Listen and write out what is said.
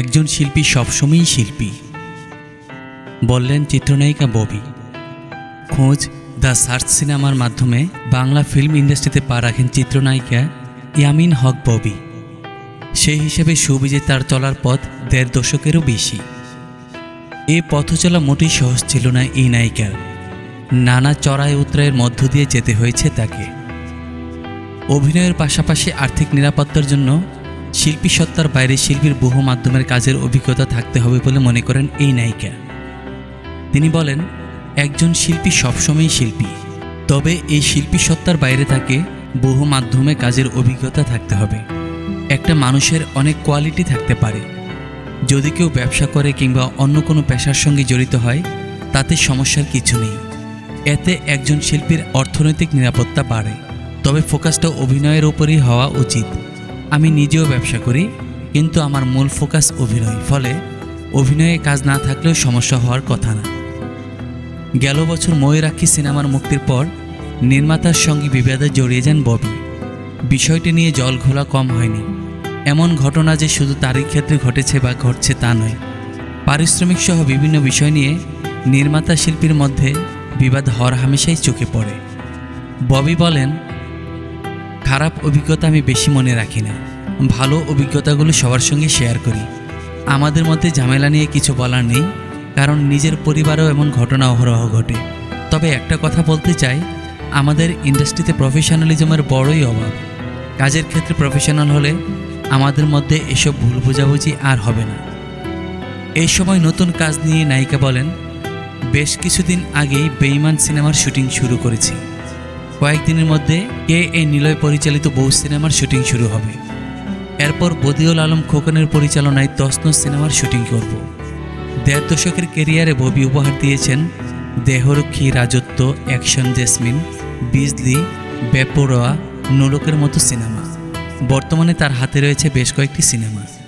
একজন শিল্পী সবসময়ই শিল্পী। বললেন চিত্রনায়িকা ববি, খোঁজ দ্য সার্চ সিনেমার মাধ্যমে বাংলা ফিল্ম ইন্ডাস্ট্রিতে পা রাখেন চিত্রনায়িকা ইয়ামিন হক ববি। সেই হিসেবে সুবিজে তার চলার পথ দেড় দশকেরও বেশি। এ পথ চলা মোটেই সহজ ছিল না এই নায়িকার নানা চড়াই উতরাইয়ের মধ্য দিয়ে যেতে হয়েছে তাকে। অভিনয়ের পাশাপাশি আর্থিক নিরাপত্তার জন্য শিল্পী সত্তার বাইরে শিল্পীর বহু মাধ্যমের কাজের অভিজ্ঞতা থাকতে হবে বলে মনে করেন এই নায়িকা। তিনি বলেন, একজন শিল্পী সবসময়ই শিল্পী, তবে এই শিল্পী সত্তার বাইরে তাকে বহু মাধ্যমে কাজের অভিজ্ঞতা থাকতে হবে। একটা মানুষের অনেক কোয়ালিটি থাকতে পারে। যদি কেউ ব্যবসা করে কিংবা অন্য কোনো পেশার সঙ্গে জড়িত হয়, তাতে সমস্যার কিছু নেই। এতে একজন শিল্পীর অর্থনৈতিক নিরাপত্তা বাড়ে। তবে ফোকাসটা অভিনয়ের উপরই হওয়া উচিত। আমি নিজেও ব্যবসা করি, কিন্তু আমার মূল ফোকাস অভিনয়। ফলে অভিনয়ে কাজ না থাকলেও সমস্যা হওয়ার কথা না। গেল বছর ময়ূরাক্ষী সিনেমার মুক্তির পর নির্মাতার সঙ্গে বিবাদে জড়িয়ে যান ববি। বিষয়টি নিয়ে জল ঘোলা কম হয়নি। এমন ঘটনা যে শুধু তারই ক্ষেত্রে ঘটেছে বা ঘটছে তা নয়। পারিশ্রমিক সহ বিভিন্ন বিষয় নিয়ে নির্মাতা শিল্পীর মধ্যে বিবাদ হর হামেশাই চোখে পড়ে। ববি বলেন খারাপ অভিজ্ঞতা আমি বেশি মনে রাখি না। ভালো অভিজ্ঞতাগুলো সবার সঙ্গে শেয়ার করি। আমাদের মধ্যে ঝামেলা নিয়ে কিছু বলার নেই, কারণ নিজের পরিবারেও এমন ঘটনা অহরহ ঘটে। তবে একটা কথা বলতে চাই, আমাদের ইন্ডাস্ট্রিতে প্রফেশনালিজমের বড়ই অভাব। কাজের ক্ষেত্রে প্রফেশনাল হলে আমাদের মধ্যে এসব ভুল বোঝাবুঝি আর হবে না। এই সময় নতুন কাজ নিয়ে নায়িকা বলেন, বেশ কিছুদিন আগেই বেইমান সিনেমার শুটিং শুরু করেছি। কয়েকদিনের মধ্যে কে এ নিলয় পরিচালিত বহু সিনেমার শুটিং শুরু হবে। এরপর বদিউল আলম খোকনের পরিচালনায় তসনস সিনেমার শুটিং করব। দেড় দশকের কেরিয়ারে ববি উপহার দিয়েছেন দেহরক্ষী রাজত্ব, অ্যাকশন জেসমিন, বিজলি, বেপরোয়া, নোলকের মতো সিনেমা। বর্তমানে তার হাতে রয়েছে বেশ কয়েকটি সিনেমা।